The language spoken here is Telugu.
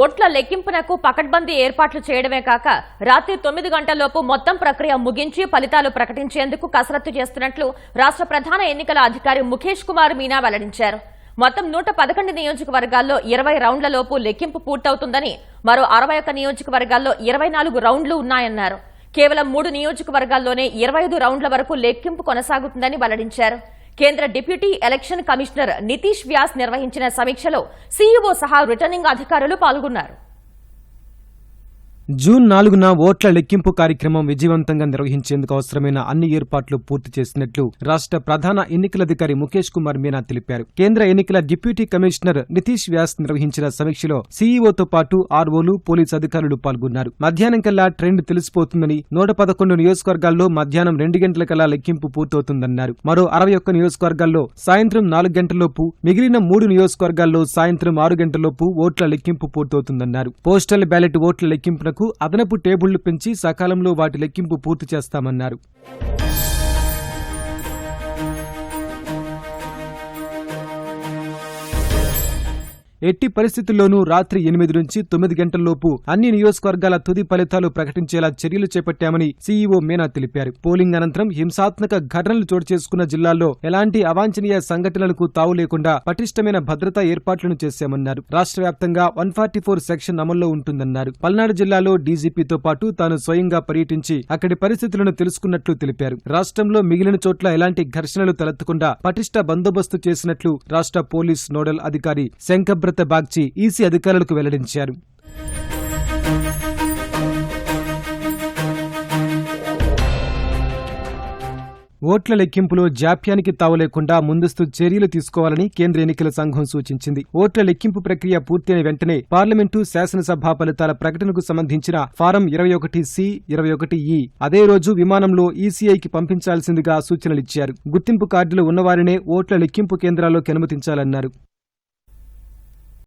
ఓట్ల లెక్కింపునకు పకడ్బందీ ఏర్పాట్లు చేయడమే కాక రాత్రి తొమ్మిది గంటలలోపు మొత్తం ప్రక్రియ ముగించి ఫలితాలు ప్రకటించేందుకు కసరత్తు చేస్తున్నట్లు రాష్ట్ర ప్రధాన ఎన్నికల అధికారి ముఖేష్ కుమార్ మీనా వెల్లడించారు. మొత్తం నూట పదకొండు నియోజకవర్గాల్లో ఇరవై రౌండ్లలోపు లెక్కింపు పూర్తవుతుందని మరో అరవై ఒక్క నియోజకవర్గాల్లో ఇరవై నాలుగు రౌండ్లు ఉన్నాయన్నారు. కేవలం మూడు నియోజకవర్గాల్లోనే ఇరవై ఐదు రౌండ్ల వరకు లెక్కింపు కొనసాగుతుందని వెల్లడించారు. కేంద్ర deputy election commissioner Nitish Vyas నిర్వహించిన సమీక్షలో సీఈఓ సహా రిటర్నింగ్ అధికారులు పాల్గొన్నారు. జూన్ నాలుగున ఓట్ల లెక్కింపు కార్యక్రమం విజయవంతంగా నిర్వహించేందుకు అవసరమైన అన్ని ఏర్పాట్లు పూర్తి చేసినట్లు రాష్ట్ర ప్రధాన ఎన్నికలాధికారి ముఖేష్ కుమార్ మీనా తెలిపారు. కేంద్ర ఎన్నికల డిప్యూటీ కమిషనర్ నితీష్ వ్యాస్ నిర్వహించిన సమీక్షలో సీఈఓతో పాటు ఆర్ఓలు పోలీసు అధికారులు పాల్గొన్నారు. మధ్యాహ్నం కల్లా ట్రెండ్ తెలిసిపోతుందని నూట పదకొండు నియోజకవర్గాల్లో మధ్యాహ్నం రెండు గంటల కల్లా లెక్కింపు పూర్తవుతుందన్నారు. మరో అరవై ఒక్క నియోజకవర్గాల్లో సాయంత్రం నాలుగు గంటలలోపు మిగిలిన మూడు నియోజకవర్గాల్లో సాయంత్రం ఆరు గంటలలోపు ఓట్ల లెక్కింపు పూర్తవుతుందన్నారు. పోస్టల్ బ్యాలెట్ ఓట్ల లెక్కింపునకు అదనపు టేబుళ్ళు పెంచి సకాలంలో వాటి లెక్కింపు పూర్తి చేస్తామన్నారు. ఎట్టి పరిస్థితుల్లోనూ రాత్రి ఎనిమిది నుంచి తొమ్మిది గంటల్లోపు అన్ని నియోజకవర్గాల తుది ఫలితాలు ప్రకటించేలా చర్యలు చేపట్టామని సీఈఓ మీనా తెలిపారు. పోలింగ్ అనంతరం హింసాత్మక ఘటనలు చోటు చేసుకున్న జిల్లాల్లో ఎలాంటి అవాంఛనీయ సంఘటనలకు తావు లేకుండా పటిష్టమైన భద్రతా ఏర్పాట్లను చేశామన్నారు. రాష్ట్ర వ్యాప్తంగా వన్ ఫార్టీ ఫోర్ సెక్షన్ అమల్లో ఉంటుందన్నారు. పల్నాడు జిల్లాలో డీజీపీతో పాటు తాను స్వయంగా పర్యటించి అక్కడి పరిస్థితులను తెలుసుకున్నట్లు తెలిపారు. రాష్ట్రంలో మిగిలిన చోట్ల ఎలాంటి ఘర్షణలు తలెత్తకుండా పటిష్ట బందోబస్తు చేసినట్లు రాష్ట్ర పోలీస్ నోడల్ అధికారి శంకబ్రత బాగ్చి ఈసీ అధికారులకు వెల్లడించారు. ఓట్ల లెక్కింపులో జాప్యానికి తావులేకుండా ముందస్తు చర్యలు తీసుకోవాలని కేంద్ర ఎన్నికల సంఘం సూచించింది. ఓట్ల లెక్కింపు ప్రక్రియ పూర్తయిన వెంటనే పార్లమెంటు శాసనసభ ఫలితాల ప్రకటనకు సంబంధించిన ఫారం ఇరవై ఒకటి సి ఇరవై ఒకటి ఈ. అదే రోజు విమానంలో ఈసీఐకి పంపించాల్సిందిగా సూచనలిచ్చారు. గుర్తింపు కార్డులు ఉన్నవారినే ఓట్ల లెక్కింపు కేంద్రాల్లోకి అనుమతించాలన్నారు.